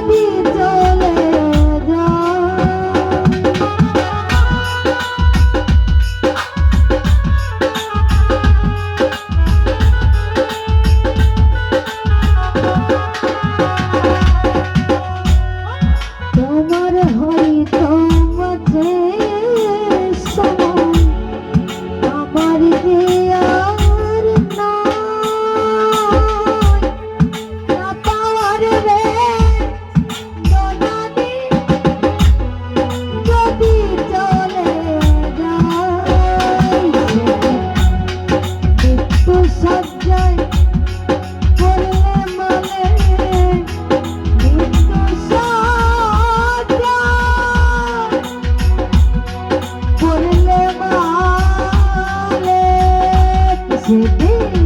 be the থাকে